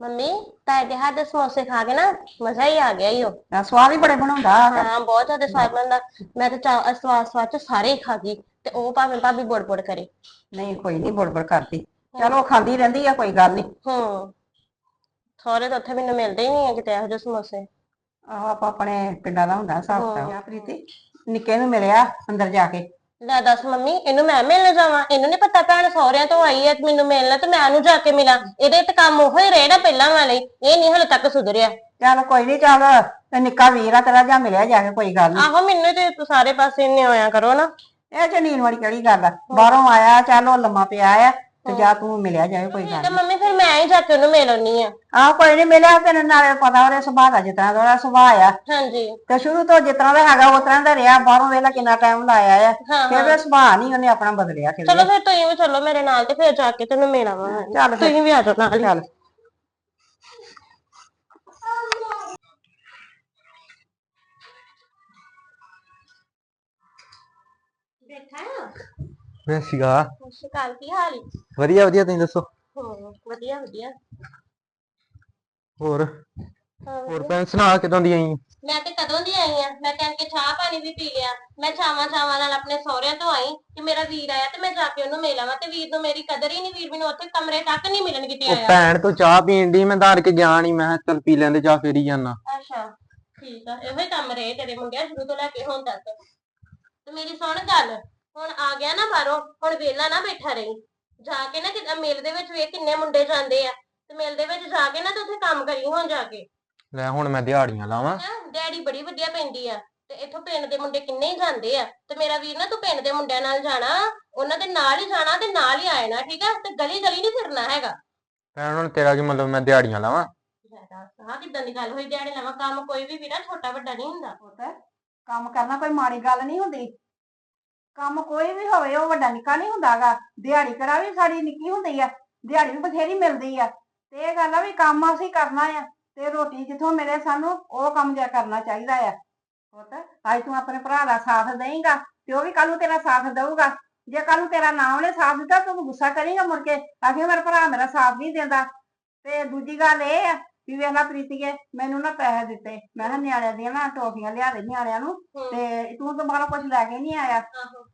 Mummy ਤਾਏ ਦੇ ਹੱਥ ਦੇ ਸਮੋਸੇ ਖਾ ਕੇ ਨਾ ਮਜ਼ਾ ਹੀ ਆ ਗਿਆ ਈ ਉਹ ਆ ਸਵਾਦ ਹੀ ਬੜੇ ਬਣਾਉਂਦਾ। ਹਾਂ ਬਹੁਤ ਜ਼ਿਆਦਾ ਸਵਾਦ ਬਣਦਾ। ਮੈਂ ਤਾਂ ਚਾ- ਸਵਾਦ ਸਵਾਦ ਚ ਸਾਰੇ ਹੀ ਖਾ ਗਈ ਤੇ ਉਹ ਭਾਵੇਂ ਭਾਬੀ ਬੋੜ ਬੋੜ ਕਰੇ। ਨਹੀਂ ਕੋਈ ਨਹੀਂ ਬੜਬੜ ਕਰਦੀ। ਚਲੋ ਖਾਂਦੀ ਰਹਿੰਦੀ ਆ ਕੋਈ ਗੱਲ ਨਹੀਂ ਹੂੰ ਥੋੜੇ ਤਾਂ ਉੱਥੇ ਮੈਨੂੰ ਮਿਲਦੇ ਹੀ ਨਹੀਂ ਕਿਤੇ ਇਹੋ ਜਿਹੇ ਸਮੋਸੇ। ਆਹੋ ਆਪਾਂ ਆਪਣੇ ਪਿੰਡਾਂ ਦਾ ਹੁੰਦਾ ਹਿਸਾਬ ਪ੍ਰੀਤੀ ਨਿੱਕੇ ਨੂੰ ਮਿਲਿਆ ਅੰਦਰ ਜਾ ਕੇ। ਲੈ ਦੱਸ ਮੰਮੀ ਇਹਨੂੰ ਮੈਂ ਮਿਲਣ ਜਾਵਾਂ? ਇਹਨੂੰ ਨਹੀਂ ਪਤਾ ਭੈਣ ਸਹੁਰਿਆਂ ਤੋਂ ਆਈ ਹੈ ਤੇ ਮੈਨੂੰ ਮਿਲਣਾ ਤੇ ਮੈਂ ਉਹਨੂੰ ਜਾ ਕੇ ਮਿਲਾਂ। ਇਹਦੇ ਤੇ ਕੰਮ ਉਹੋ ਹੀ ਰਹੇ ਨਾ ਪਹਿਲਾਂ ਵਾਲੇ। ਇਹ ਨਹੀਂ ਹਲੇ ਤੱਕ ਸੁਧਰਿਆ। ਚੱਲ ਕੋਈ ਨਹੀਂ ਚੱਲ ਤੇ ਨਿੱਕਾ ਵੀਰ ਆ ਤੇਰਾ ਜਾਂ ਮਿਲਿਆ ਜਾ ਕੇ ਕੋਈ ਗੱਲ ਨਹੀਂ ਆਹੋ ਮੈਨੂੰ ਤੇ ਤੂੰ ਸਾਰੇ ਪਾਸੇ ਇੰਨੇ ਹੋਇਆ ਕਰੋ ਨਾ। ਇਹ ਚ ਨੀਨ ਵਾਲੀ ਕਿਹੜੀ ਗੱਲ ਆ? ਬਾਹਰੋਂ ਆਇਆ ਚੱਲ ਉਹ ਲੰਮਾ ਪਿਆ ਆ। ਤੇ ਜਾ ਤੂੰ ਮਿਲਿਆ ਜਾਏ ਕੋਈ ਗੱਲ ਤੇ ਮੰਮੀ ਫਿਰ ਮੈਂ ਹੀ ਜਾ ਕੇ ਉਹਨੂੰ ਮਿਲ ਆਉਣੀ ਆ ਆਹ ਕੋਈ ਨਹੀਂ ਮਿਲਿਆ ਤੈਨੂੰ ਨਾਲੇ ਪਤਾ ਉਹਦੇ ਸੁਭਾਅ ਦਾ ਤਰ੍ਹਾਂ ਦਾ ਉਹਦਾ ਸੁਭਾਅ ਆ। ਹਾਂਜੀ। ਤੇ ਸ਼ੁਰੂ ਤੋਂ ਤਰ੍ਹਾਂ ਦਾ ਹੈਗਾ ਉਸ ਤਰ੍ਹਾਂ ਦਾ ਰਿਹਾ। ਬਾਹਰੋਂ ਵੇਲਾ ਕਿੰਨਾ ਟਾਈਮ ਲਾਇਆ ਆ। ਹਾਂ ਫਿਰ ਉਹਦਾ ਸੁਭਾਅ ਨਹੀਂ ਉਹਨੇ ਆਪਣਾ ਬਦਲਿਆ ਕਿਤੇ ਚਲੋ ਫਿਰ ਤੁਸੀਂ ਵੀ ਚੱਲੋ ਮੇਰੇ ਨਾਲ ਤੇ ਫਿਰ ਜਾ ਕੇ ਤੈਨੂੰ ਮਿਲ ਆਵਾਂ ਚੱਲ ਫਿਰ। ਤੁਸੀਂ ਵੀ ਆ ਜਾਓ ਨਾਲ। ਚੱਲ। ਬੈਠਾ ਆ। ਮੈਂ ਸੀਗਾ ਸਤਿ ਸ਼੍ਰੀ ਅਕਾਲ ਕੀ ਹਾਲ? ਹੈ ਵਧੀਆ ਵਧੀਆ ਤੁਸੀਂ ਦੱਸੋ? ਹਾਂ ਵਧੀਆ ਵਧੀਆ। ਹੋਰ ਹੋਰ ਭੈਣ ਸੁਣਾ ਕਿਦਾਂ ਦੀ ਆਈ? ਮੈਂ ਤੇ ਕਦੋਂ ਦੀ ਆਈ ਆ? ਮੈਂ ਕਹਿਣ ਕੇ ਚਾਹ ਪਾਣੀ ਵੀ ਪੀ ਲਿਆ। ਮੈਂ ਚਾਵਾਂ ਚਾਵਾਂ ਨਾਲ ਆਪਣੇ ਸਹੁਰਿਆਂ ਤੋਂ ਆਈ ਕਿ ਮੇਰਾ ਵੀਰ ਆਇਆ ਤੇ ਮੈਂ ਜਾ ਕੇ ਉਹਨੂੰ ਮਿਲਾਵਾਂ ਤੇ ਵੀਰ ਨੂੰ ਮੇਰੀ ਕਦਰ ਹੀ ਨਹੀਂ ਵੀਰ ਮੈਨੂੰ ਉੱਥੇ ਕਮਰੇ ਤੱਕ ਨਹੀਂ ਮਿਲਣ ਕਿਤੇ ਉਹ ਆਇਆ। ਭੈਣ ਤੂੰ ਚਾਹ ਪੀਣ ਦੀ ਮੈਂ ਧਾਰ ਕੇ ਗਿਆ ਨਹੀਂ ਮੈਂ ਕਿਹਾ ਚੱਲ ਪੀ ਲੈਂਦੇ ਚਾਹ ਫੇਰ ਹੀ ਜਾਣਾ ਅੱਛਾ ਠੀਕ ਆ ਇਹੋ ਹੀ ਕੰਮ ਰਹੇ ਤੇਰੇ ਮੁੰਡਿਆਂ ਸ਼ੁਰੂ ਤੋਂ ਲੈ ਕੇ ਹੁਣ ਤੱਕ। ਤੇ ਮੇਰੀ ਸੁਣ ਗੱਲ। ਹੁਣ ਆ ਗਿਆ ਨਾ ਬਾਹਰੋਂ ਹੁਣ ਵੇਲਾ ਨਾ ਬੈਠਾ ਰਹੀ। ਜਾ ਕੇ ਨਾ ਕਿ ਮੇਲ ਦੇ ਵਿੱਚ ਵੇਖ ਕਿੰਨੇ ਮੁੰਡੇ ਜਾਂਦੇ ਆ। ਤੇ ਮੇਲ ਦੇ ਵਿੱਚ ਜਾ ਕੇ ਨਾ ਤੇ ਉੱਥੇ ਕੰਮ ਕਰੀ ਹੁਣ ਜਾ ਕੇ। ਲੈ ਹੁਣ ਮੈਂ ਦਿਹਾੜੀਆਂ ਲਾਵਾਂ। ਡੈਡੀ ਬੜੀ ਵਧੀਆ ਪੈਂਦੀ ਆ। ਤੇ ਇੱਥੋਂ ਪਿੰਡ ਦੇ ਮੁੰਡੇ ਕਿੰਨੇ ਹੀ ਜਾਂਦੇ ਆ। ਤੇ ਮੇਰਾ ਵੀਰ ਨਾ ਤੂੰ ਪਿੰਡ ਦੇ ਮੁੰਡਿਆਂ ਨਾਲ ਜਾਣਾ ਉਹਨਾਂ ਦੇ ਨਾਲ ਹੀ ਜਾਣਾ ਤੇ ਨਾਲ ਹੀ ਆਇਣਾ ਠੀਕ ਆ? ਤੇ ਗਲੀ ਗਲੀ ਨਹੀਂ ਫਿਰਨਾ ਹੈਗਾ। ਭੈਣ ਹੁਣ ਤੇਰਾ ਕੀ ਮਤਲਬ ਮੈਂ ਦਿਹਾੜੀਆਂ ਲਾਵਾਂ? ਹਾਂ ਕਿਦਾਂ ਦੀ ਗੱਲ ਹੋਈ? ਦਿਹਾੜੀ ਲਾਵਾਂ ਕੰਮ ਕੋਈ ਵੀ ਵੀਰਾ ਛੋਟਾ ਵੱਡਾ ਨਹੀਂ ਹੁੰਦਾ। ਪੁੱਤ ਕੰਮ ਕਰਨਾ ਕੋਈ ਮਾੜੀ ਗੱਲ ਨਹੀਂ ਹੁੰਦੀ। ਕੰਮ ਕੋਈ ਵੀ ਹੋਵੇ, ਉਹ ਵੱਡਾ ਨਿੱਕਾ ਨਹੀਂ ਹੁੰਦਾਗਾ। ਦਿਹਾੜੀ ਕਰਾ ਵੀ ਸਾਡੀ ਨਿੱਕੀ ਹੁੰਦੀ ਆ, ਦਿਹਾੜੀ ਵੀ ਬਥੇਰੀ ਮਿਲਦੀ ਆ। ਤੇ ਇਹ ਗੱਲ ਆ ਵੀ ਕੰਮ ਅਸੀਂ ਕਰਨਾ ਆ, ਤੇ ਰੋਟੀ ਜਿੱਥੋਂ ਮਿਲੇ ਸਾਨੂੰ, ਉਹ ਕੰਮ ਜਿਆ ਕਰਨਾ ਚਾਹੀਦਾ ਆ। ਪੁੱਤ, ਅੱਜ ਤੂੰ ਆਪਣੇ ਭਰਾ ਦਾ ਸਾਥ ਦੇਂਗਾ ਤੇ ਉਹ ਵੀ ਕੱਲ ਨੂੰ ਤੇਰਾ ਸਾਥ ਦਊਗਾ। ਜੇ ਕੱਲ ਨੂੰ ਤੇਰਾ ਨਾਮ ਉਹਨੇ ਸਾਥ ਦਿੱਤਾ, ਤੂੰ ਗੁੱਸਾ ਕਰੇਗਾ ਮੁੜ ਕੇ ਆਖੇ ਮੇਰਾ ਭਰਾ ਮੇਰਾ ਸਾਥ ਨਹੀਂ ਦਿੰਦਾ। ਤੇ ਦੂਜੀ ਗੱਲ ਇਹ ਆ ਵੀ ਵੇਖ ਲਾ ਪ੍ਰੀਤੀਏ ਮੈਨੂੰ ਨਾ ਪੈਸੇ ਦਿੱਤੇ। ਮੈਂ ਕਿਹਾ ਨਿਆਣਿਆਂ ਦੀਆਂ ਨਾ ਟੋਫੀਆਂ ਲਿਆ ਦੇ ਨਿਆਣਿਆਂ ਨੂੰ। ਤੇ ਤੂੰ ਤਾਂ ਬਾਹਰੋਂ ਕੁਝ ਲੈ ਕੇ ਨਹੀਂ ਆਇਆ।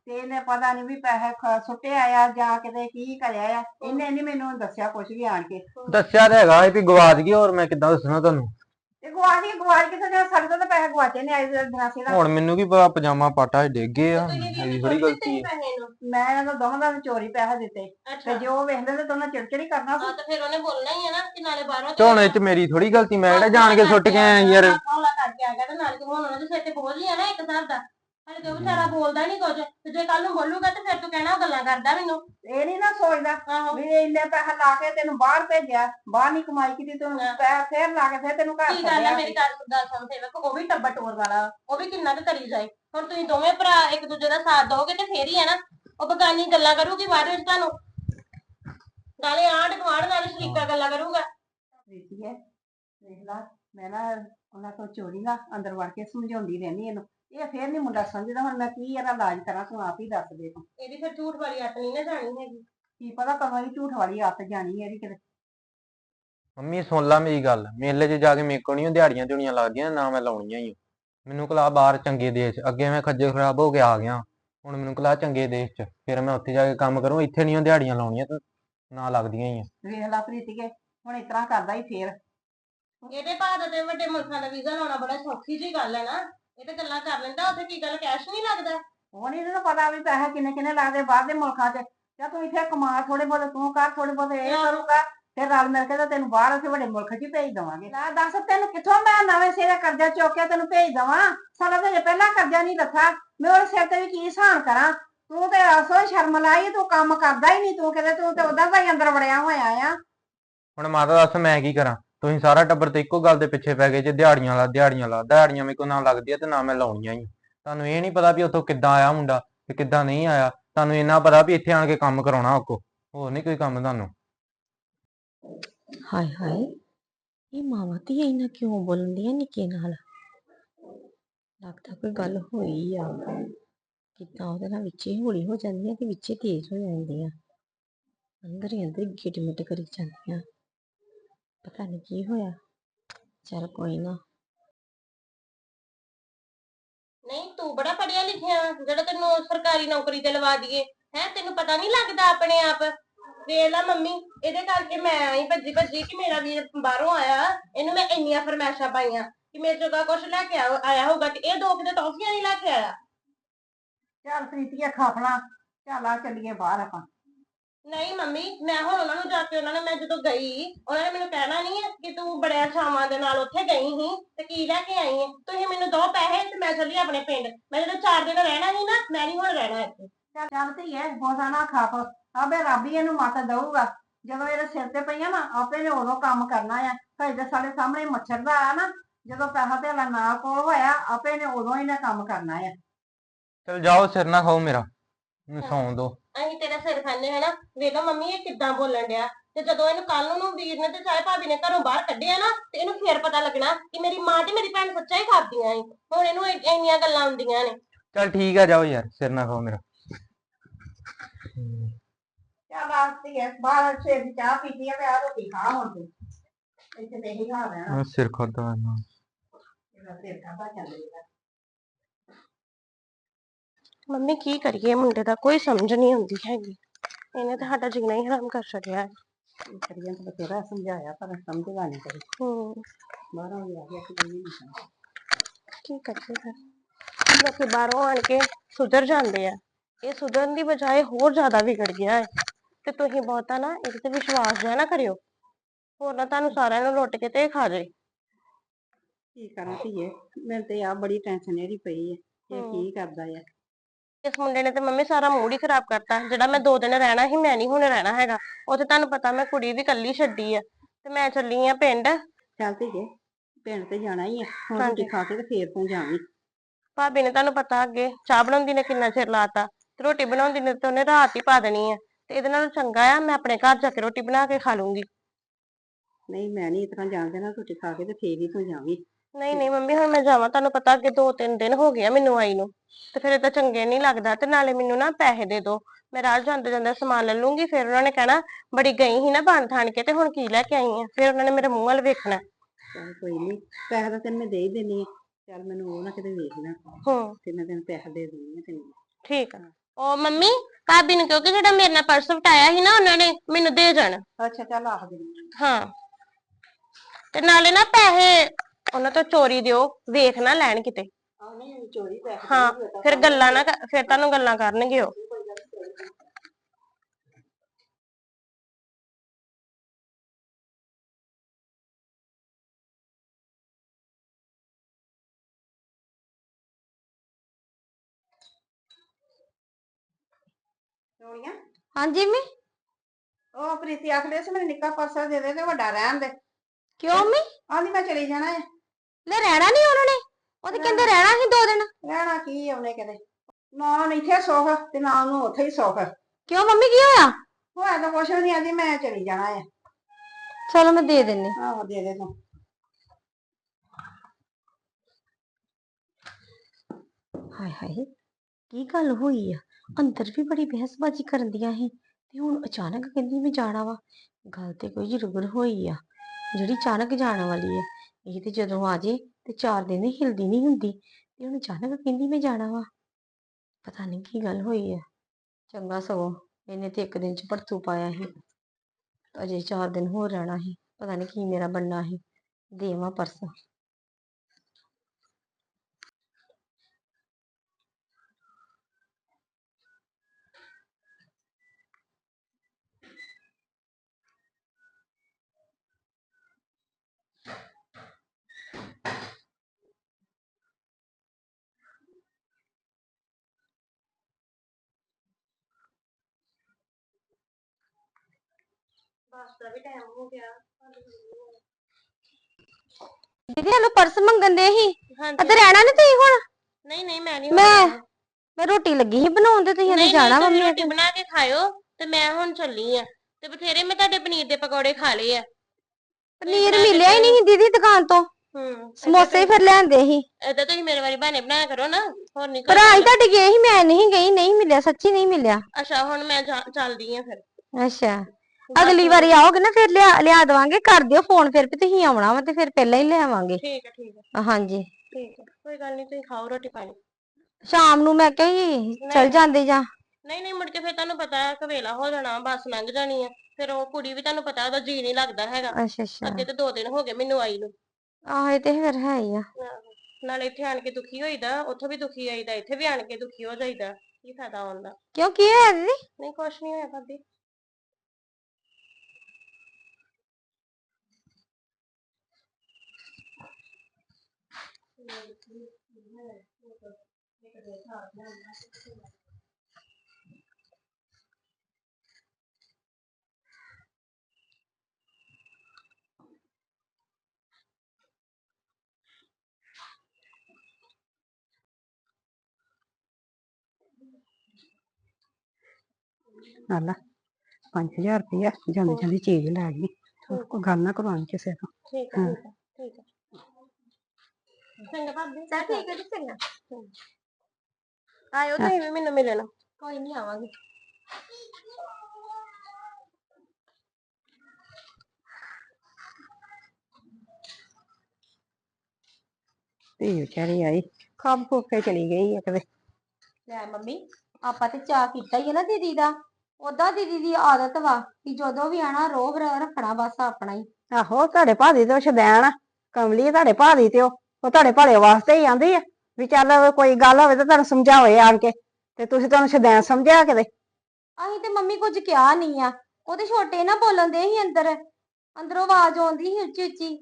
ਤੇ ਇਹਨੇ ਪਤਾ ਨਹੀਂ ਵੀ ਪੈਸੇ ਖ- ਸੁੱਟੇ ਆਇਆ ਜਾਂ ਕਿਤੇ ਕੀ ਕਰਿਆ ਆ। ਇਹਨੇ ਨਹੀਂ ਮੈਨੂੰ ਦੱਸਿਆ ਕੁਝ ਵੀ ਆਣ ਕੇ। ਦੱਸਿਆ ਤਾਂ ਹੈਗਾ ਸੀ ਵੀ ਗਵਾਚ ਗਈ ਹੋਰ ਮੈਂ ਕਿੱਦਾਂ ਦੱਸਣਾ ਤੁਹਾਨੂੰ? ਤੇ ਗਈ ਗਵਾਚ ਕਿੱਥੇ ਗਿਆ ਸਾਡੇ ਤੋਂ ਤਾਂ ਪੈਸੇ ਗਵਾਚੇ ਨੇ ਆਏ ਦਿਨਾਸੀ ਦਾ। ਹੁਣ ਮੈਨੂੰ ਕੀ ਪਤਾ ਪਜਾਮਾ ਪਾਟਾ ਡਿੱਗ ਗਏ ਆ ਮੇਰੀ ਥੋੜੀ ਗਲਤੀ ਹੈ ਪੈਸੇ ਨੂੰ ਮੈਂ ਇਹਨਾਂ ਨੂੰ ਦੋਵਾਂ ਦਾ ਚੋਰੀ ਪੈਸੇ ਦਿੱਤੇ। ਤੇ ਅੱਛਾ ਜੇ ਉਹ ਵੇਖਦੇ ਤੇ ਉਹਨਾਂ ਚਿੜਚਿੜੀ ਕਰਨਾ ਸੀ। ਹਾਂ ਤੇ ਫਿਰ ਉਹਨੇ ਬੋਲਣਾ ਹੀ ਹੈ ਨਾ ਕਿ ਨਾਲੇ ਬਾਹਰੋਂ ਤੇ ਹੁਣ ਇਹ ਚ ਮੇਰੀ ਥੋੜੀ ਗਲਤੀ ਮੈਂ ਕਿਹੜਾ ਜਾਣ ਕੇ ਸੁੱਟ ਕੇ ਆਇਆ ਯਾਰ। ਹੌਲਾ ਕਰਕੇ ਆ ਗਿਆ ਤੇ ਨਾਲੇ ਤੂੰ ਹੁਣ ਉਹਨਾਂ ਦੇ ਸਿਰ ਤੇ ਬੋਲ ਲਿਆ ਨਾ ਇੱਕ ਹਿਸਾਬ ਦਾ। ਹਲੇ ਤੇ ਉਹ ਵਿਚਾਰਾ ਬੋਲਦਾ ਨਹੀਂ ਕੁਝ ਤੇ ਜੇ ਕੱਲ ਨੂੰ ਬੋਲੂਗਾ ਤੇ ਫਿਰ ਤੂੰ ਕਹਿਣਾ ਉਹ ਗੱਲਾਂ ਕਰਦਾ ਮੈਨੂੰ। ਇਹ ਨਹੀਂ ਨਾ ਸੋਚਦਾ ਵੀ ਇੰਨੇ ਪੈਸੇ ਲਾ ਕੇ ਤੈਨੂੰ ਬਾਹਰ ਭੇਜਿਆ ਬਾਹਰ ਨਹੀਂ ਕਮਾਈ ਕੀਤੀ ਤੈਨੂੰ ਪੈਸੇ ਫੇਰ ਲਾ ਕੇ ਫੇਰ ਤੈਨੂੰ ਘਰ ਕੀ ਗੱਲ ਹੈ ਮੇਰੀ ਗੱਲ ਗੱਲ ਸੁਣ ਸੇਵਕ ਉਹ ਵੀ ਟੱਬਰ ਟੋਰ ਵਾਲਾ ਉਹ ਵੀ ਕਿੰਨਾ ਕੁ ਕਰੀ ਜਾਏ। ਹੁਣ ਤੁਸੀਂ ਦੋਵੇਂ ਭਰਾ ਇੱਕ ਦੂਜੇ ਦਾ ਸਾਥ ਦੋਗੇ ਤੇ ਫੇਰ ਹੀ ਹੈ ਨਾ ਉਹ ਬਗਾਨੀ ਗੱਲਾਂ ਕਰੂਗੀ ਬਾਅਦ ਵਿੱਚ ਤੁਹਾਨੂੰ। ਨਾਲੇ ਆਂਢ ਗੁਆਂਢ ਨਾਲੇ ਸ਼ਰੀਕਾ ਗੱਲਾਂ ਕਰੂਗਾ। ਪ੍ਰੀਤੀ ਹੈ ਦੇਖ ਲਾ ਮੈਂ ਨਾ ਉਹਨਾਂ ਤੋਂ ਚੋਰੀ ਨਾ ਅੰਦਰ ਵੜ ਕੇ ਸਮਝਾਉਂਦੀ ਰਹਿੰਦੀ ਇਹਨੂੰ। ਇਹ ਫੇਰ ਨਹੀਂ ਮੁੰਡਾ ਸਮਝਦਾ ਹੁਣ ਮੈਂ ਕੀ ਇਹਦਾ ਇਲਾਜ ਕਰਾਂ ਤੂੰ ਆਪ ਹੀ ਦੱਸ ਦੇ ਤੂੰ। ਇਹਦੀ ਫਿਰ ਝੂਠ ਵਾਲੀ ਅੱਟ ਨਹੀਂ ਨਾ ਜਾਣੀ ਹੈਗੀ। ਕੀ ਪਤਾ ਕਦੋਂ ਇਹ ਝੂਠ ਵਾਲੀ ਆਤ ਜਾਣੀ ਹੈ ਇਹਦੀ ਕਿਤੇ। ਮੰਮੀ ਸੁਣ ਲਾ ਮੇਰੀ ਗੱਲ। ਮੇਲੇ 'ਚ ਜਾ ਕੇ ਮੇਰੇ ਕੋਲ ਨਹੀਂ ਦਿਹਾੜੀਆਂ ਝੁੜੀਆਂ ਲੱਗਦੀਆਂ ਨਾ ਮੈਂ ਲਾਉਣੀਆਂ ਹੀ। ਮੈਨੂੰ ਕਲਾ ਬਾਹਰ ਚੰਗੇ ਦੇਸ਼ ਅੱਗੇ ਮੈਂ ਖੱਜੇ ਖਰਾਬ ਹੋ ਕੇ ਆ ਗਿਆ। ਹੁਣ ਮੈਨੂੰ ਕਲਾ ਚੰਗੇ ਦੇਸ਼ 'ਚ। ਫਿਰ ਮੈਂ ਉੱਥੇ ਜਾ ਕੇ ਕੰਮ ਕਰੂੰ ਇੱਥੇ ਨਹੀਂ ਦਿਹਾੜੀਆਂ ਲਾਉਣੀਆਂ ਤੇ ਨਾ ਲੱਗਦੀਆਂ ਹੀ ਆ। ਵੇਖ ਲਾ ਪ੍ਰੀਤੀਕੇ ਹੁਣ ਇਸ ਤਰ੍ਹਾਂ ਕਰਦਾ ਹੀ ਫੇਰ। ਇਹਦੇ ਭਾਰਤ ਦੇ ਵੱਡੇ ਮੁਲਕਾਂ ਦਾ ਵੀਜ਼ਾ ਲਾਉਣਾ ਬੜਾ ਸੌਖੀ ਜੀ ਗੱਲ ਹੈ ਨਾ। ਇਹ ਤੇ ਗੱਲਾਂ ਕਰ ਲੈਂਦਾ ਉੱਥੇ ਕੀ ਗੱਲ ਕੈਸ਼ ਨਹੀਂ ਲੱਗਦਾ? ਉਹ ਨਹੀਂ ਇਹਨੂੰ ਪਤਾ ਵੀ ਪੈਸੇ ਕਿੰਨੇ ਕਿੰਨੇ ਲੱਗਦੇ ਬਾਹਰ ਦੇ ਮੁਲਕਾਂ 'ਚ। ਜਾਂ ਤੂੰ ਇੱਥੇ ਕਮਾ ਥੋੜੇ ਬਹੁਤੇ ਤੂੰ ਕਰ ਥੋੜੇ ਬਹੁਤੇ ਇਹ ਆਹੋ। ਕਰੂਗਾ ਫਿਰ ਰਲ ਮਿਲ ਕੇ ਤਾਂ ਤੈਨੂੰ ਬਾਹਰ ਉੱਥੇ ਵੱਡੇ ਮੁਲਕ 'ਚ ਹੀ ਭੇਜ ਦਵਾਂਗੇ। ਲੈ ਦੱਸ ਤੈਨੂੰ ਕਿੱਥੋਂ ਮੈਂ ਨਵੇਂ ਸਿਰੇ ਕਰਜ਼ਾ ਚੁੱਕ ਕੇ ਤੈਨੂੰ ਭੇਜ ਦਵਾਂ? ਸਾਡਾ ਤਾਂ ਜੇ ਪਹਿਲਾਂ ਕਰਜ਼ਾ ਨਹੀਂ ਲੱਥਾ। ਮੈਂ ਉਹਦੇ ਸਿਰ ਤੇ ਵੀ ਕੀ ਸਹਾਨ ਕਰਾਂ? ਤੂੰ ਤੇ ਅਸੋ ਸ਼ਰਮ ਲਾਈ ਤੂੰ ਕੰਮ ਕਰਦਾ ਹੀ ਨਹੀਂ ਤੂੰ ਕਿਤੇ ਤੂੰ ਤੇ ਉਦਾਂ ਦਾ ਹੀ ਅੰਦਰ ਵੜਿਆ ਹੋਇਆ ਆ। ਹੁਣ ਮਾਤਾ ਦੱਸ ਮੈਂ ਕੀ ਕਰਾਂ? ਤੁਸੀਂ ਸਾਰਾ ਟੱਬਰ ਤੇ ਇੱਕੋ ਗੱਲ ਦੇ ਪਿੱਛੇ ਪੈ ਗਏ, ਜੇ ਦਿਹਾੜੀਆਂ ਲਾ ਦਿਹਾੜੀਆਂ ਲਾ, ਦਿਹਾੜੀਆਂ ਮੇਰੇ ਕੋਲ ਨਾ ਲੱਗਦੀਆਂ ਤੇ ਨਾ ਮੈਂ ਲਾਉਣੀਆਂ ਹੀ। ਤੁਹਾਨੂੰ ਇਹ ਨਹੀਂ ਪਤਾ ਵੀ ਉੱਥੋਂ ਕਿੱਦਾਂ ਆਇਆ ਮੁੰਡਾ ਤੇ ਕਿੱਦਾਂ ਨਹੀਂ ਆਇਆ। ਤੁਹਾਨੂੰ ਇੰਨਾ ਪਤਾ ਵੀ ਇੱਥੇ ਆਣ ਕੇ ਕੰਮ ਕਰਾਉਣਾ ਉਹਕੋ ਹੋਰ ਨਹੀਂ ਕੋਈ ਕੰਮ ਤੁਹਾਨੂੰ। ਹਾਏ ਹਾਏ, ਇਹ ਮਾਵਾਂ ਧੀਆਂ ਇਹਨਾਂ ਕਿਉਂ ਬੋਲਦੀਆਂ ਨਿੱਕੇ ਨਾਲ? ਲੱਗਦਾ ਕੋਈ ਗੱਲ ਹੋਈ ਆ। ਕਿੱਦਾਂ ਉਹਦੇ ਨਾਲ ਵਿੱਚੇ ਹੌਲੀ ਹੋ ਜਾਂਦੀਆਂ ਤੇ ਵਿੱਚੇ ਤੇਜ਼ ਹੋ ਜਾਂਦੀਆਂ। ਅੰਦਰ ਹੀ ਅੰਦਰ ਗਿਟਮਿਟ ਕਰੀ ਜਾਂਦੀਆਂ। ਪਤਾ ਨਹੀਂ ਕੀ ਹੋਇਆ ਚਲ ਕੋਈ ਨਾ ਨਹੀਂ ਤੂੰ ਬੜਾ ਪੜਿਆ ਲਿਖਿਆ ਜਿਹੜਾ ਤੈਨੂੰ ਸਰਕਾਰੀ ਨੌਕਰੀ ਤੇ ਲਵਾ ਦਈਏ ਹੈ? ਤੈਨੂੰ ਪਤਾ ਨਹੀਂ ਲੱਗਦਾ ਆਪਣੇ ਆਪ? ਵੇਖ ਲਾ ਮੰਮੀ ਇਹਦੇ ਕਰਕੇ ਮੈਂ ਆਈ ਭੱਜੀ ਭੱਜੀ ਕਿ ਮੇਰਾ ਵੀਰ ਬਾਹਰੋਂ ਆਇਆ ਇਹਨੂੰ ਮੈਂ ਇੰਨੀਆਂ ਫਰਮੈਸ਼ਾਂ ਪਾਈਆਂ ਕਿ ਮੇਰੇ ਜੋਗਾ ਕੁਝ ਲੈ ਕੇ ਆਓ- ਆਇਆ ਹੋਊਗਾ ਤੇ ਇਹ ਦੋ ਕਿਤੇ ਟੌਫੀਆਂ ਨਹੀਂ ਲੈ ਕੇ ਆਇਆ। ਚੱਲ ਪ੍ਰੀਤੀਆ ਖਾਪਣਾ ਚੱਲ ਆ ਚੱਲੀਏ ਬਾਹਰ ਆਪਾਂ। ਨਹੀਂ ਮੰਮੀ ਮੈਂ ਹੁਣ ਉਹਨਾਂ ਨੂੰ ਜਾ ਕੇ ਉਹਨਾਂ ਨੇ ਮੈਂ ਜਦੋਂ ਗਈ ਉਹਨਾਂ ਨੇ ਮੈਨੂੰ ਕਹਿਣਾ ਨਹੀਂ ਹੈ ਕਿ ਤੂੰ ਬੜਿਆ ਛਾਵਾਂ ਦੇ ਨਾਲ ਉੱਥੇ ਗਈ ਸੀ ਤੇ ਕੀ ਲੈ ਕੇ ਆਈ ਹੈ? ਤੁਸੀਂ ਮੈਨੂੰ ਦੋ ਪੈਸੇ ਤੇ ਮੈਂ ਚੱਲੀ ਆਪਣੇ ਪਿੰਡ। ਮੈਂ ਜਦੋਂ ਚਾਰ ਦਿਨ ਰਹਿਣਾ ਸੀ ਨਾ ਮੈਂ ਨਹੀਂ ਹੁਣ ਰਹਿਣਾ ਇੱਥੇ। ਚੱਲ ਧੀਏ ਬਹੁਤਾ ਨਾ ਖਾਪ ਆਬੇ ਰੱਬ ਹੀ ਇਹਨੂੰ ਮੱਤ ਦਊਗਾ। ਜਦੋਂ ਇਹਦੇ ਸਿਰ ਤੇ ਪਈਆਂ ਨਾ ਆਪੇ ਨੇ ਉਦੋਂ ਕੰਮ ਕਰਨਾ ਆ। ਭਾਈ ਦੇ ਸਾਡੇ ਸਾਹਮਣੇ ਮੱਛਰ ਦਾ ਆ ਨਾ ਜਦੋਂ ਪੈਸਾ ਧੇਲਾ ਨਾ ਕੋਲ ਹੋਇਆ ਆਪੇ ਨੇ ਉਦੋਂ ਹੀ ਨੇ ਕੰਮ ਕਰਨਾ ਆ। ਚਲ ਜਾਓ ਸਿਰ ਨਾ ਖਾਓ ਮੇਰਾ। ਮੈਨੂੰ ਸੌਣ ਦੋ। ਅਸੀਂ ਤੇਰਾ ਸਿਰ ਖਾਂਦੇ ਹਨਾ ਵੇਖ ਲਓ ਮੰਮੀ ਇਹ ਕਿੱਦਾਂ ਬੋਲਣ ਡਿਆ। ਤੇ ਜਦੋਂ ਇਹਨੂੰ ਕੱਲ ਨੂੰ ਵੀਰ ਨੇ ਤੇ ਚਾਹੇ ਭਾਬੀ ਨੇ ਘਰੋਂ ਬਾਹਰ ਕੱਢਿਆ ਨਾ ਤੇ ਇਹਨੂੰ ਫੇਰ ਪਤਾ ਲੱਗਣਾ ਕਿ ਮੇਰੀ ਮਾਂ ਤੇ ਮੇਰੀ ਭੈਣ ਸੱਚਾ ਹੀ ਖਾਦੀਆਂ ਏ ਹੁਣ ਇਹਨੂੰ ਇ- ਇੰਨੀਆਂ ਗੱਲਾਂ ਆਉਂਦੀਆਂ ਨੇ। ਚਲ ਠੀਕ ਆ ਜਾਓ ਯਾਰ ਸਿਰ ਨਾ ਖਾਓ ਮੇਰਾ। ਹਮ, ਚੱਲ ਆ। ਧੀਏ ਬਾਹਰ ਸਿਰ ਦੀ ਚਾਹ ਪੀਤੀ ਆ ਤੇ ਆ ਰੋਟੀ ਖਾ ਹੁਣ ਤੂੰ। ਇੱਥੇ ਤੇ ਹਾਲ ਰਹਿਣਾ ਮੈਂ ਸਿਰ ਖਾਦਾ ਨਾ। ਇਹਦਾ ਸਿਰ ਖਾਦਾ ਚੱਲੇਗਾ ਮੰਮੀ ਕੀ ਕਰੀਏ? ਮੁੰਡੇ ਦਾ ਕੋਈ ਸਮਝ ਨਹੀਂ ਆਉਂਦੀ ਹੈਗੀ। ਇਹਨੇ ਤਾਂ ਸਾਡਾ ਜੀਣਾ ਹੀ ਹਰਾਮ ਕਰ ਛੱਡਿਆ ਹੈ। ਕਰੀਆਂ ਤਾਂ ਬਥੇਰਾ ਸਮਝਾਇਆ ਪਰ ਸਮਝਦਾ ਨਹੀਂ ਕਰੀ ਹੂੰ। ਬਾਹਰੋਂ ਵੀ ਆ ਗਿਆ ਕਿ ਨਹੀਂ ਸਮਝਦਾ ਕੀ ਕਰੀਏ ਫਿਰ? ਲੋਕੀ ਬਾਹਰੋਂ ਆਣ ਕੇ ਸੁਧਰ ਜਾਂਦੇ ਆ। ਇਹ ਸੁਧਰਨ ਦੀ ਬਜਾਏ ਹੋਰ ਜ਼ਿਆਦਾ ਵਿਗੜ ਗਿਆ ਹੈ ਤੇ ਤੁਸੀਂ ਬਹੁਤਾ ਨਾ ਇਹਦੇ ਤੇ ਵਿਸ਼ਵਾਸ ਜਿਹਾ ਨਾ ਕਰਿਓ। ਹੋਰ ਨਾ ਤੁਹਾਨੂੰ ਸਾਰਿਆਂ ਨੂੰ ਲੁੱਟ ਕੇ ਤੇ ਇਹ ਖਾ ਜਾਏ ਕੀ ਕਰਾਂ ਧੀਏ? ਮੈਨੂੰ ਤੇ ਆ ਬੜੀ ਟੈਨਸ਼ਨ ਇਹਦੀ ਪਈ ਹੈ ਇਹ। ਕੀ ਕਰਦਾ ਆ? ਇਸ ਮੁੰਡੇ ਨੇ ਤੇ ਮੰਮੀ ਸਾਰਾ ਮੂਡ ਹੀ ਖਰਾਬ ਕਰਤਾ। ਜਿਹੜਾ ਮੈਂ ਦੋ ਦਿਨ ਰਹਿਣਾ ਸੀ ਮੈਂ ਨਹੀਂ ਹੁਣ ਰਹਿਣਾ ਹੈਗਾ। ਉੱਥੇ ਤੁਹਾਨੂੰ ਪਤਾ ਮੈਂ ਕੁੜੀ ਵੀ ਇਕੱਲੀ ਛੱਡੀ ਆ। ਤੇ ਮੈਂ ਚੱਲੀ ਆ ਪਿੰਡ। ਚੱਲ ਧੀਏ ਪਿੰਡ ਤੇ ਜਾਣਾ ਹੀ ਆ। ਹੁਣ ਹਾਂਜੀ। ਰੋਟੀ ਖਾ ਕੇ ਤੇ ਫੇਰ ਤੂੰ ਜਾਵੀਂ। ਭਾਬੀ ਨੇ ਤੁਹਾਨੂੰ ਪਤਾ ਅੱਗੇ ਚਾਹ ਬਣਾਉਂਦੀ ਨੇ ਕਿੰਨਾ ਚਿਰ ਲਾਤਾ ਤੇ। ਰੋਟੀ ਬਣਾਉਂਦੀ ਨੇ ਤੇ ਉਹਨੇ ਰਾਤ ਹੀ ਪਾ ਦੇਣੀ ਆ। ਤੇ ਇਹਦੇ ਨਾਲੋਂ ਚੰਗਾ ਆ ਮੈਂ ਆਪਣੇ ਘਰ ਜਾ ਕੇ ਰੋਟੀ ਬਣਾ ਕੇ ਖਾ ਲੂੰਗੀ। ਨਹੀਂ ਮੈਂ ਨਹੀਂ ਇਤਨਾ ਜਾਣ ਦੇਣਾ। ਰੋਟੀ ਖਾ ਕੇ ਤੇ ਫੇਰ ਹੀ ਤੂੰ ਜਾਵੀਂ। ਨਹੀਂ ਨਹੀਂ ਮੰਮੀ ਹੁਣ ਮੈਂ ਜਾਵਾਂ ਤੁਹਾਨੂੰ ਪਤਾ ਅੱਗੇ ਦੋ ਤਿੰਨ ਦਿਨ ਹੋ ਗਏ ਆ ਮੈਨੂੰ ਆਈ ਨੂੰ। ਤੇ ਫਿਰ ਇਹ ਤਾਂ ਚੰਗੇ ਨਹੀਂ ਲੱਗਦਾ ਤੇ ਨਾਲੇ ਮੈਨੂੰ ਨਾ ਪੈਸੇ ਦੇ ਦਿਓ। ਮੈਂ ਰਾਹ ਜਾਂਦੇ ਜਾਂਦੇ ਸਮਾਨ ਲੈ ਲੂੰਗੀ ਫਿਰ ਉਹਨਾਂ ਨੇ ਕਹਿਣਾ ਬੜੀ ਗਈ ਸੀ ਨਾ ਬਣ ਥਾਣ ਕੇ ਤੇ ਹੁਣ ਕੀ ਲੈ ਕੇ ਆਈ ਆ? ਫਿਰ ਉਹਨਾਂ ਨੇ ਮੇਰੇ ਮੂੰਹ ਵੱਲ ਵੇਖਣਾ। ਚੱਲ ਕੋਈ ਨਹੀਂ ਪੈਸੇ ਤਾਂ ਤੈਨੂੰ ਮੈਂ ਦੇ ਹੀ ਦੇਣੀ ਆ। ਚੱਲ ਮੈਨੂੰ ਉਹ ਨਾ ਕਿਤੇ ਵੇਖ ਲੈ। ਹੂੰ। ਤੇ ਮੈਂ ਤੈਨੂੰ ਪੈਸੇ ਦੇ ਆ ਤੈਨੂੰ। ਠੀਕ ਆ। ਉਹ ਮੰਮੀ ਭਾਬੀ ਨੂੰ ਕਿਉਂਕਿ ਜਿਹੜਾ ਮੇਰੇ ਨਾਲ ਪਰਸ ਵਟਾਇਆ ਸੀ ਨਾ ਉਹਨਾਂ ਨੇ ਮੈਨੂੰ ਦੇ ਜਾਣ। ਅੱਛਾ ਚੱਲ ਆਖ ਦੇਣੀ ਹਾਂ। ਤੇ ਨਾਲੇ ਨਾ ਪੈਸੇ ਉਹਨਾਂ ਤੋਂ ਚੋਰੀ ਦਿਓ ਵੇਖ ਨਾ ਲੈਣ ਕਿਤੇ। ਆ ਨਹੀਂ ਚੋਰੀ ਪੈਸੇ ਹਾਂ ਫਿਰ ਗੱਲਾਂ ਨਾ ਕਰ- ਫਿਰ ਤੁਹਾਨੂੰ ਗੱਲਾਂ ਕਰਨਗੇ ਉਹ। ਹਾਂਜੀ ਮੰਮੀ ਉਹ ਪ੍ਰੀਤੀ ਆਖਦੇ ਸੀ ਮੈਨੂੰ ਨਿੱਕਾ ਪਰਸਾ ਦੇ ਦੇ ਤੇ ਵੱਡਾ ਰਹਿਣ ਦੇ। ਕਿਉਂ ਮੰਮੀ? ਆਂਦੀ ਮੈਂ ਚਲੀ ਜਾਣਾ ਹੈ ਲੈ ਰਹਿਣਾ ਨਹੀਂ ਉਹਨਾਂ ਨੇ? ਉਹ ਤੇ ਕਹਿੰਦੇ ਰਹਿਣਾ ਸੀ ਦੋ ਦਿਨ। ਰਹਿਣਾ ਕੀ ਉਹਨੇ ਕਦੇ ਨਾ ਉਹਨੂੰ ਇੱਥੇ ਸੁੱਖ ਤੇ ਨਾ ਉਹਨੂੰ ਉੱਥੇ ਹੀ ਸੁੱਖ। ਕਿਉਂ ਮੰਮੀ ਕੀ ਹੋਇਆ? ਹੋਇਆ ਤਾਂ ਕੁਛ ਨਹੀਂ ਆਂਦੀ ਮੈਂ ਚਲੀ ਜਾਣਾ ਹੈ ਚਲੋ ਮੈਂ ਦੇ ਦਿੰਨੀ। ਆਹੋ ਦੇ ਦੇ ਤੂੰ। ਹਾਏ ਹਾਏ ਕੀ ਗੱਲ ਹੋਈ ਆ? ਅੰਦਰ ਵੀ ਬੜੀ ਬਹਿਸਬਾਜ਼ੀ ਕਰਨ ਦੀਆਂ ਸੀ ਤੇ ਹੁਣ ਅਚਾਨਕ ਕਹਿੰਦੀ ਮੈਂ ਜਾਣਾ ਵਾ। ਗੱਲ ਤੇ ਕੋਈ ਜ਼ਰੂਰ ਹੋਈ ਆ। ਜਿਹੜੀ ਅਚਾਨਕ ਜਾਣ ਵਾਲੀ ਹੈ ਇਹ ਤੇ ਜਦੋਂ ਆ ਜੇ ਤੇ ਚਾਰ ਦਿਨ ਹਿਲਦੀ ਨਹੀਂ ਹੁੰਦੀ ਤੇ ਹੁਣ ਅਚਾਨਕ ਕਹਿੰਦੀ ਮੈਂ ਜਾਣਾ ਵਾ। ਪਤਾ ਨਹੀਂ ਕੀ ਗੱਲ ਹੋਈ ਆ। ਚੰਗਾ ਸਗੋਂ, ਇਹਨੇ ਤੇ ਇੱਕ ਦਿਨ ਚ ਭੜਥੂ ਪਾਇਆ ਸੀ। ਅਜੇ ਚਾਰ ਦਿਨ ਹੋਰ ਰਹਿਣਾ ਸੀ। ਪਤਾ ਨਹੀਂ ਕੀ ਮੇਰਾ ਬੰਨਾ ਸੀ। ਦੇਵਾਂ ਪਰਸ। ਬੱਸ ਦਾ ਵੀ ਟਾਈਮ ਹੋ ਗਿਆ। ਦੀਦੀ ਹਲੋ ਪਰਸ ਮੰਗਣ ਦੇ ਸੀ। ਹਾਂਜੀ। ਅਤੇ ਰਹਿਣਾ ਨਹੀਂ ਤੁਸੀਂ ਹੁਣ? ਨਹੀਂ ਨਹੀਂ ਮੈਂ ਨਹੀਂ ਮੈਂ ਮੈਂ ਰੋਟੀ ਲੱਗੀ ਸੀ ਬਣਾਉਣ ਤੇ ਤੁਸੀਂ ਹਲੇ ਜਾਣਾ ਮੰਮੀ ਰੋਟੀ ਬਣਾ ਕੇ ਖਾਇਓ ਤੇ ਮੈਂ ਹੁਣ ਚੱਲੀ ਆ। ਤੇ ਬਥੇਰੇ ਮੈਂ ਤੁਹਾਡੇ ਪਨੀਰ ਦੇ ਪਕੌੜੇ ਖਾ ਲਏ ਆ। ਪਨੀਰ ਮਿਲਿਆ ਹੀ ਨਹੀਂ ਦੀਦੀ ਦੁਕਾਨ ਤੋਂ। ਹੂੰ ਸਮੋਸੇ ਹੀ ਫਿਰ ਲਿਆਂਦੇ ਸੀ। ਏਦਾਂ ਤੁਸੀਂ ਮੇਰੇ ਵਾਰੀ ਬਹਾਨੇ ਬਣਾਇਆ ਕਰੋ ਨਾ ਹੋਰ ਨਹੀਂ ਭਰਾ ਹੀ ਤੁਹਾਡੇ ਗਏ ਸੀ ਮੈਂ ਨਹੀਂ ਗਈ ਨਹੀਂ ਮਿਲਿਆ ਸੱਚੀ ਨਹੀਂ ਮਿਲਿਆ। ਅੱਛਾ ਹੁਣ ਮੈਂ ਚੱਲਦੀ ਆ ਫਿਰ। ਅੱਛਾ। ਅਗਲੀ ਵਾਰੀ ਆਓਗੇ ਨਾ ਫਿਰ ਲਿਆ ਲਿਆ ਦੇਵਾਂਗੇ ਕਰ ਦਿਓ ਫੋਨ ਫਿਰ ਵੀ ਤੁਸੀਂ ਆਉਣਾ ਵਾ ਤੇ ਫਿਰ ਪਹਿਲਾਂ ਹੀ ਲੈ ਆਵਾਂਗੇ। ਠੀਕ ਹੈ ਠੀਕ ਹੈ। ਹਾਂਜੀ। ਠੀਕ ਹੈ ਕੋਈ ਗੱਲ ਨਹੀਂ ਤੁਸੀਂ ਖਾਓ ਰੋਟੀ ਪਾਣੀ। ਸ਼ਾਮ ਨੂੰ ਮੈਂ ਕਹੀ ਚਲ। ਜਾਂਦੇ ਜਾਂ। ਨਹੀਂ ਨਹੀਂ ਮੁੜ ਕੇ ਫਿਰ ਤੁਹਾਨੂੰ ਪਤਾ ਹੈ ਕਵੇਲਾ ਹੋ ਜਾਣਾ ਬੱਸ ਲੰਘ ਜਾਣੀ ਆ ਫਿਰ ਉਹ ਕੁੜੀ ਵੀ ਤੁਹਾਨੂੰ ਪਤਾ ਉਹਦਾ ਜੀ ਨਹੀਂ ਲੱਗਦਾ ਹੈਗਾ। ਅੱਛਾ ਅੱਛਾ ਅੱਗੇ ਤੇ ਦੋ ਦਿਨ ਹੋ ਗਏ ਮੈਨੂੰ ਆਈ ਨੂੰ। ਆਹ ਇਹ ਤੇ ਫਿਰ ਹੈ ਹੀ ਆ। ਨਾਲੇ ਇੱਥੇ ਆਣ ਕੇ ਦੁਖੀ ਹੋਈਦਾ ਉੱਥੋਂ ਵੀ ਦੁਖੀ ਆਈਦਾ ਇੱਥੇ ਵੀ ਆਣ ਕੇ ਦੁਖੀ ਹੋ ਜਾਈਦਾ ਕੀ ਫਾਇਦਾ ਹੁੰਦਾ ਕਿਉਂ ਕੀ ਹੋਇਆ ਦੀਦੀ? ਨਹੀਂ ਕੁਛ ਨਹੀਂ ਹੋਇਆ ਭਾਬੀ। ਹਾਲਾ 5000 ਰੁਪਇਆ ਜਾਂਦੀ ਜਾਂਦੀ ਚੀਜ਼ ਲੈ ਗਈ ਕੋਈ ਗੱਲ ਨਾ ਕਰਵਾਉਣੀ ਕਿਸੇ ਤੋਂ ਠੀਕ ਹੈ ਠੀਕ ਹੈ ਠੀਕ ਹੈ ਚੰਗਾ ਭਾਬੀ ਚਲ ਠੀਕ ਹੈ ਜੀ ਚੰਗਾ ਆਇਓ ਤੁਸੀਂ ਵੀ ਮੈਨੂੰ ਮਿਲਣ। ਕੋਈ ਨਹੀਂ ਆਵਾਂਗੇ। ਧੀ ਵਿਚਾਰੀ ਆਈ ਖੱਬ ਖੁੱਬ ਕੇ ਚਲੀ ਗਈ ਇੱਕ ਤੇ। ਲੈ ਮੰਮੀ ਆਪਾਂ ਤੇ ਚਾਹ ਕੀਤਾ ਹੀ ਹੈ ਨਾ ਦੀਦੀ ਦਾ। ਉਦਾਂ ਦੀਦੀ ਦੀ ਆਦਤ ਵਾ ਕਿ ਜਦੋਂ ਵੀ ਆਣਾ ਰੋਬ ਰੱਖਣਾ ਬਸ ਆਪਣਾ ਹੀ। ਆਹੋ ਤੁਹਾਡੇ ਭਾਦੀ ਤੇ ਸ਼ਦੈਣ ਆ। ਕਮਲੀ ਆ ਤੁਹਾਡੇ ਭਾਦੀ ਤੇ ਉਹ। ਉਹ ਤੁਹਾਡੇ ਭਲੇ ਵਾਸਤੇ ਹੀ ਆਂਦੀ ਆ ਵੀ ਚੱਲ ਕੋਈ ਗੱਲ ਹੋਵੇ ਤਾਂ ਤੁਹਾਨੂੰ ਸਮਝਾਵੇ ਆਣ ਕੇ ਤੇ ਤੁਸੀਂ ਤੁਹਾਨੂੰ ਸ਼ਦੈਣ ਸਮਝਿਆ ਕਿਤੇ? ਅਸੀਂ ਤੇ ਮੰਮੀ ਕੁਝ ਕਿਹਾ ਨਹੀਂ ਆ ਉਹਦੇ ਛੋਟੇ ਨਾ ਬੋਲਣ ਦੇ ਸੀ ਅੰਦਰ ਅੰਦਰੋਂ ਆਵਾਜ਼ ਆਉਂਦੀ ਸੀ ਉੱਚੀ ਉੱਚੀ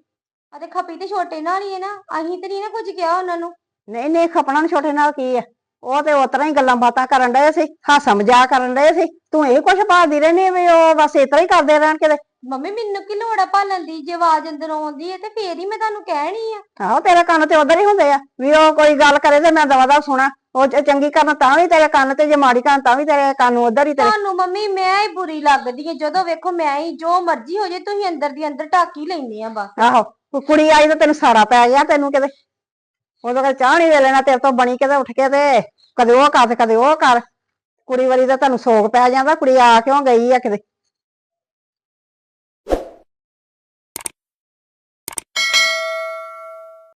ਅਤੇ ਖਪੀ ਤੇ ਛੋਟੇ ਨਾਲ ਹੀ ਹੈ ਨਾ ਅਸੀਂ ਤੇ ਨਹੀਂ ਨਾ ਕੁਝ ਕਿਹਾ ਉਹਨਾਂ ਨੂੰ। ਨਹੀਂ ਨਹੀਂ ਖਪਣਾ ਨੂੰ ਛੋਟੇ ਨਾਲ ਕੀ ਆ ਉਹ ਤੇ ਉਤਰਾ ਹੀ ਗੱਲਾਂ ਬਾਤਾਂ ਕਰਨ ਡਏ ਸੀ ਹਾਸਾ ਮਜ਼ਾਕ ਕਰਨ ਡਏ ਸੀ ਤੂੰ ਇਹ ਕੁਛ ਭਾਲਦੀ ਰਹਿੰਦੀ ਵੀ ਉਹ ਬਸ ਇਸ ਤਰ੍ਹਾਂ ਹੀ ਕਰਦੇ ਰਹਿਣ ਕਿਤੇ? ਮੰਮੀ ਮੈਨੂੰ ਕੀ ਲੋੜ ਆ ਭਾਲਣ ਦੀ? ਜੇ ਆਵਾਜ਼ ਅੰਦਰੋਂ ਆਉਂਦੀ ਹੈ ਤੇ ਫੇਰ ਹੀ ਮੈਂ ਤੁਹਾਨੂੰ ਕਹਿਣੀ ਆ। ਆਹੋ ਤੇਰੇ ਕੰਨ ਤੇ ਉਧਰ ਹੀ ਹੁੰਦੇ ਆ। ਵੀ ਉਹ ਕੋਈ ਗੱਲ ਕਰੇ ਤੇ ਮੈਂ ਦਵਾ ਦਾ ਸੁਣਾ। ਉਹ ਚ- ਚੰਗੀ ਕਰਨ ਤਾਂ ਵੀ ਤੇਰੇ ਕੰਨ ਤੇ ਜੇ ਮਾੜੀ ਕਰਨ ਤਾਂ ਵੀ ਤੇਰੇ ਕੰਨ ਉਧਰ ਹੀ ਤੇਰੇ ਤੁਹਾਨੂੰ ਮੰਮੀ ਮੈਂ ਹੀ ਬੁਰੀ ਲੱਗਦੀ ਹੈ ਜਦੋਂ ਵੇਖੋ ਮੈਂ ਹੀ ਜੋ ਮਰਜ਼ੀ ਹੋ ਜੇ ਤੁਸੀਂ ਅੰਦਰ ਦੀ ਅੰਦਰ ਢੱਕ ਹੀ ਲੈਂਦੇ ਆ ਬਸ। ਆਹੋ ਉਹ ਕੁੜੀ ਆਈ ਤਾਂ ਤੈਨੂੰ ਸਾਰਾ ਪੈ ਗਿਆ ਤੈਨੂੰ ਕਿਤੇ। ਉਦੋਂ ਕਦੇ ਚਾਹ ਨਹੀਂ ਵੇਲੇ ਨਾ ਤੇਰੇ ਤੋਂ ਬਣੀ ਕਿਤੇ ਉੱਠ ਕੇ ਤੇ। ਕਦੇ ਉਹ ਕਰ ਤੇ ਕਦੇ ਉਹ ਕਰ। ਕੁੜੀ ਵਾਲੀ ਦਾ ਤੁਹਾਨੂੰ ਸੋਗ ਪੈ ਜਾਂਦਾ ਕੁੜੀ ਆ ਕਿਉਂ ਗਈ ਆ ਕਿਤੇ?